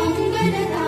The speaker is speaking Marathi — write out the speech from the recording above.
我应该的。